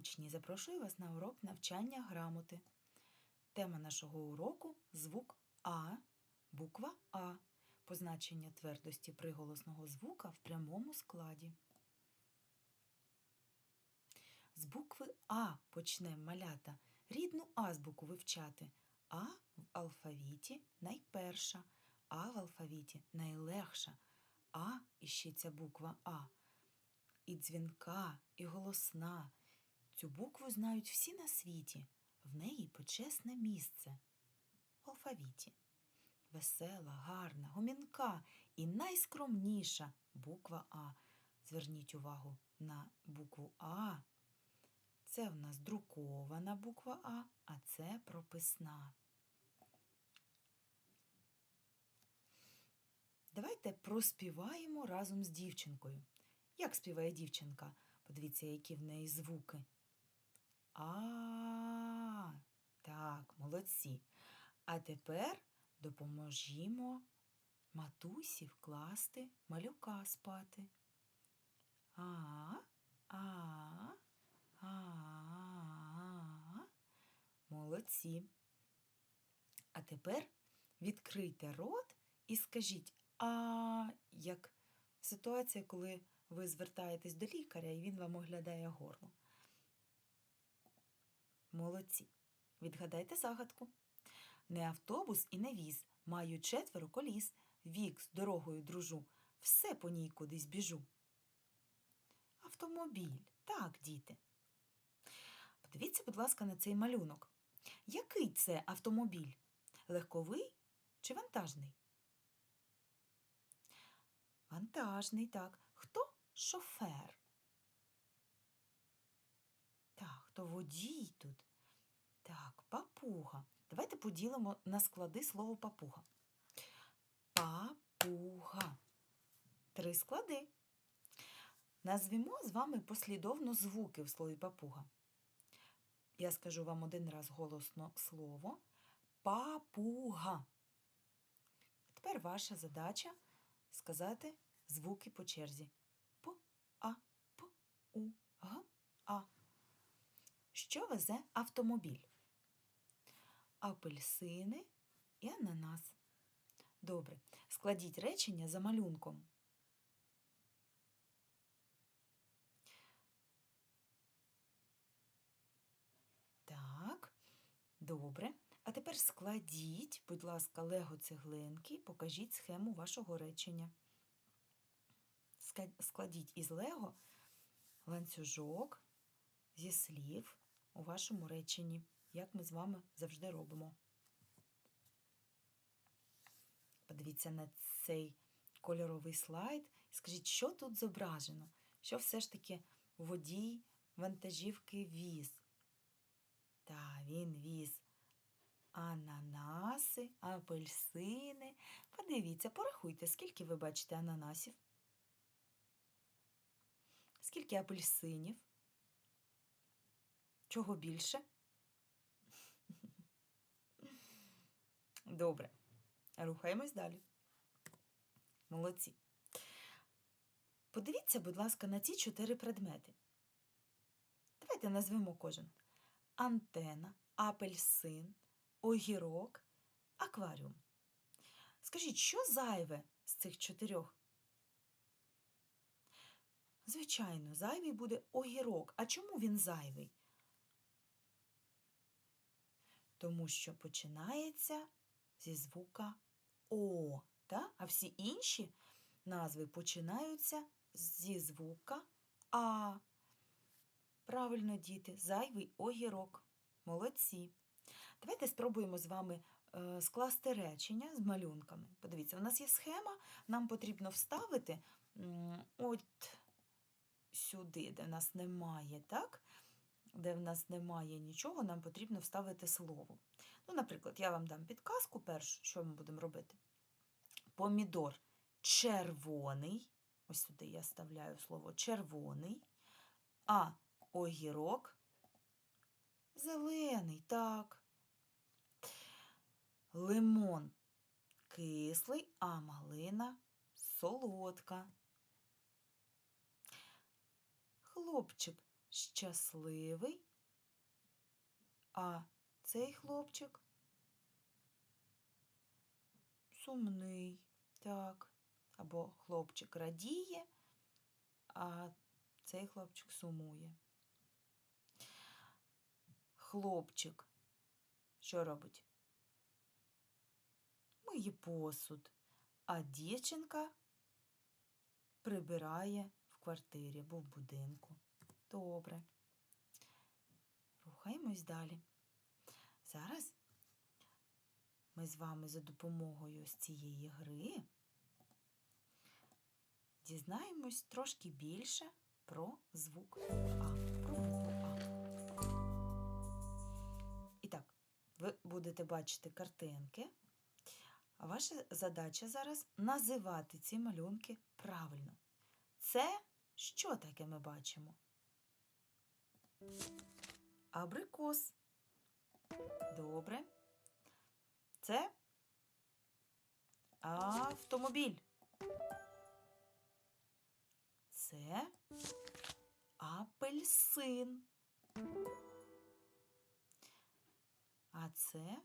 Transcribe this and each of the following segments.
учні, запрошую вас на урок навчання грамоти. Тема нашого уроку звук А, буква А, позначення твердості приголосного звука в прямому складі. З букви А почнемо малята рідну азбуку вивчати. А в алфавіті найперша, А в алфавіті найлегша. А і ще ця буква А. І дзвінка, і голосна. Цю букву знають всі на світі. В неї почесне місце в алфавіті. Весела, гарна, гомінка і найскромніша буква А. Зверніть увагу на букву А. Це в нас друкована буква А, а це прописна. Давайте проспіваємо разом з дівчинкою. Як співає дівчинка? Подивіться, які в неї звуки. А. Так, молодці. А тепер допоможімо матусі вкласти малюка спати. А, а, а. Молодці. А тепер відкрийте рот і скажіть а як ситуація, коли ви звертаєтесь до лікаря і він вам оглядає горло. Молодці. Відгадайте загадку. Не автобус і не віз, маю четверо коліс, вік з дорогою дружу, все по ній кудись біжу. Автомобіль. Так, діти. Подивіться, будь ласка, на цей малюнок. Який це автомобіль? Легковий чи вантажний? Вантажний, так. Хто шофер? Так, хто водій тут? Так, папуга. Давайте поділимо на склади слово папуга. Папуга. Три склади. Назвімо з вами послідовно звуки в слові папуга. Я скажу вам один раз голосно слово папуга. Тепер ваша задача сказати звуки по черзі. П, А, П, У, Г, А. Що везе автомобіль? Апельсини і ананас. Добре. Складіть речення за малюнком. Так, добре. А тепер складіть, будь ласка, лего цеглинки, покажіть схему вашого речення. Складіть із лего ланцюжок зі слів у вашому реченні, як ми з вами завжди робимо. Подивіться на цей кольоровий слайд скажіть, що тут зображено? Що все ж таки водій вантажівки віз? Та він віз ананаси, апельсини. Подивіться, порахуйте, скільки ви бачите ананасів? Скільки апельсинів? Чого більше? Добре. Рухаємось далі. Молодці. Подивіться, будь ласка, на ці чотири предмети. Давайте назвемо кожен. Антена, апельсин, огірок, акваріум. Скажіть, що зайве з цих чотирьох? Звичайно, зайвий буде огірок. А чому він зайвий? Тому що починається зі звука О, та? а всі інші назви починаються зі звука А. Правильно, діти, зайвий огірок. Молодці. Давайте спробуємо з вами е, скласти речення з малюнками. Подивіться, у нас є схема, нам потрібно вставити от сюди, де нас немає, так? Де в нас немає нічого, нам потрібно вставити слово. Ну, наприклад, я вам дам підказку першу, що ми будемо робити. Помідор червоний. Ось сюди я ставляю слово червоний, а огірок зелений, так. Лимон кислий, а малина солодка. Хлопчик щасливий, а цей хлопчик сумний, так. Або хлопчик радіє, а цей хлопчик сумує. Хлопчик що робить? Миє посуд, а дівчинка прибирає в квартирі або в будинку. Добре. Рухаємось далі. Зараз ми з вами за допомогою ось цієї гри дізнаємось трошки більше про звук А. І так, ви будете бачити картинки, ваша задача зараз називати ці малюнки правильно. Це що таке ми бачимо? Абрикос. Добре. Це автомобіль. Це апельсин. А це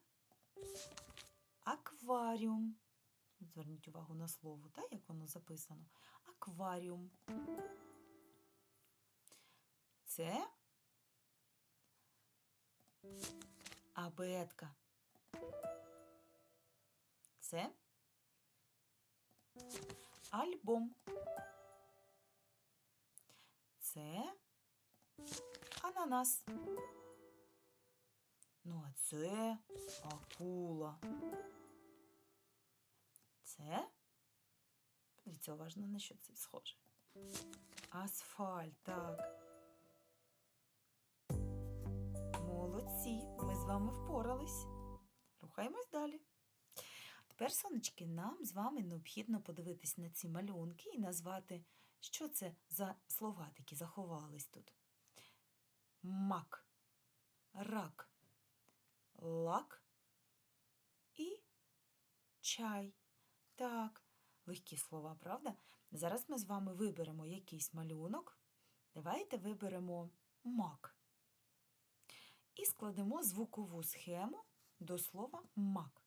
акваріум. Зверніть увагу на слово, так, як воно записано. Акваріум. Це абетка. Це альбом. Це ананас. Ну, а це акула. Це, подивіться уважно, на що це схоже. Асфальт, так. Молодці, ми з вами впорались. Рухаємось далі. Тепер, сонечки, нам з вами необхідно подивитись на ці малюнки і назвати, що це за слова такі заховались тут. Мак, рак, лак і чай. Так, легкі слова, правда? Зараз ми з вами виберемо якийсь малюнок. Давайте виберемо мак. І складемо звукову схему до слова мак.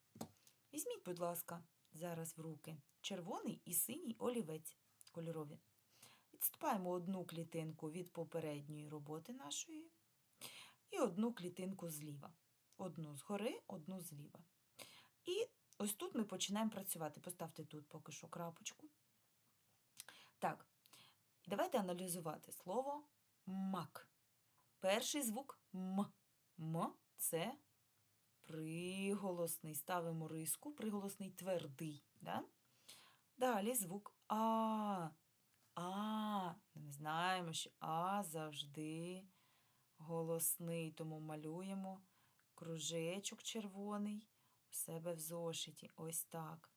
Візьміть, будь ласка, зараз в руки червоний і синій олівець кольорові. Відступаємо одну клітинку від попередньої роботи нашої і одну клітинку зліва. Одну згори, одну зліва. І ось тут ми починаємо працювати. Поставте тут поки що крапочку. Так, давайте аналізувати слово мак. Перший звук М. М це приголосний. Ставимо риску, приголосний твердий. Да? Далі звук А. А. Ми знаємо, що А завжди голосний, тому малюємо кружечок червоний у себе в зошиті. Ось так.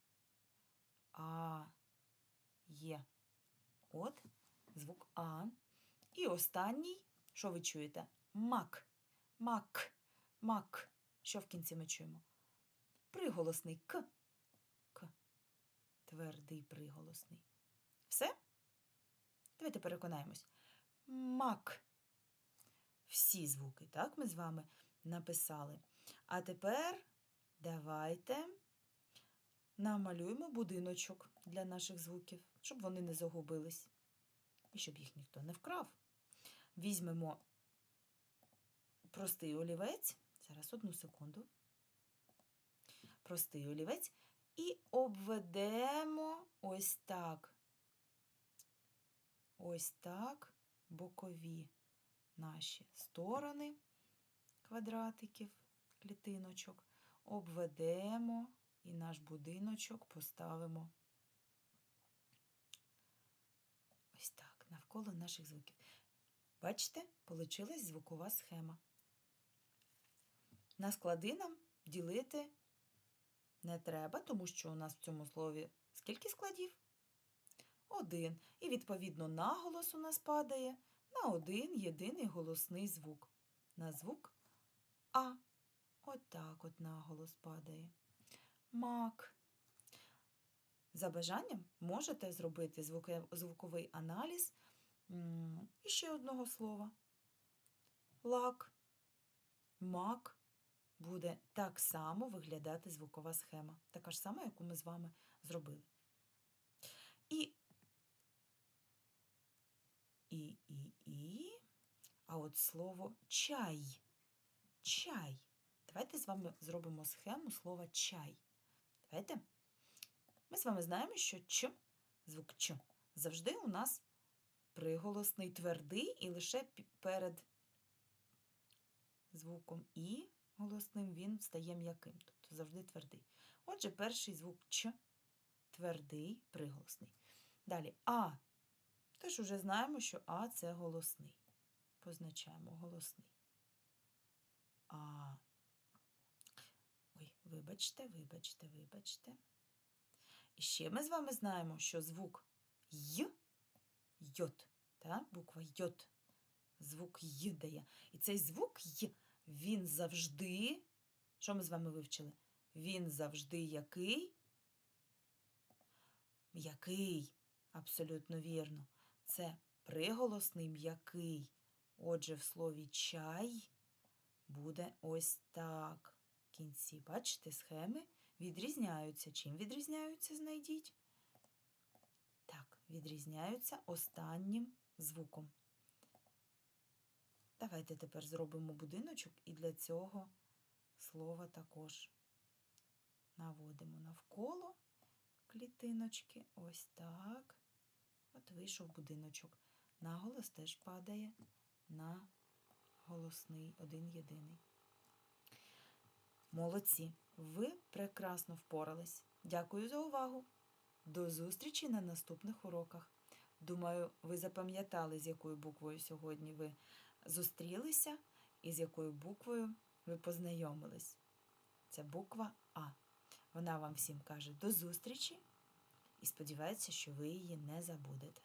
А є. От звук А. І останній, що ви чуєте? Мак. Мак. Мак. Що в кінці ми чуємо? Приголосний К. К. Твердий приголосний. Все? Давайте переконаємось. Мак. Всі звуки, так, ми з вами написали. А тепер давайте намалюємо будиночок для наших звуків, щоб вони не загубились. І щоб їх ніхто не вкрав. Візьмемо простий олівець. Зараз одну секунду. Простий олівець. І обведемо ось так. Ось так бокові наші сторони квадратиків, клітиночок. Обведемо і наш будиночок поставимо ось так, навколо наших звуків. Бачите, получилась звукова схема. На склади нам ділити не треба, тому що у нас в цьому слові скільки складів? Один. І, відповідно, наголос у нас падає на один єдиний голосний звук. На звук А. От, от наголос падає. Мак. За бажанням можете зробити звуковий аналіз і ще одного слова. лак, мак буде так само виглядати звукова схема. Така ж сама, яку ми з вами зробили. І, і, і, і. А от слово чай. Чай. Давайте з вами зробимо схему слова чай. Давайте. Ми з вами знаємо, що ч, звук ч, завжди у нас приголосний твердий і лише перед звуком і голосним він стає м'яким, тобто завжди твердий. Отже, перший звук ч твердий, приголосний. Далі а. Теж уже знаємо, що а це голосний. Позначаємо голосний. А. Ой, вибачте, вибачте, вибачте. І ще ми з вами знаємо, що звук й, йот, буква йот, звук й дає. І цей звук й, він завжди, що ми з вами вивчили? Він завжди який? М'який, абсолютно вірно. Це приголосний м'який. Отже, в слові чай буде ось так. Кінці, бачите, схеми відрізняються. Чим відрізняються, знайдіть? Так, відрізняються останнім звуком. Давайте тепер зробимо будиночок і для цього слова також наводимо навколо клітиночки. Ось так. От вийшов будиночок. Наголос теж падає на голосний один єдиний. Молодці! Ви прекрасно впорались. Дякую за увагу. До зустрічі на наступних уроках. Думаю, ви запам'ятали, з якою буквою сьогодні ви зустрілися і з якою буквою ви познайомились. Це буква А. Вона вам всім каже до зустрічі і сподівається, що ви її не забудете.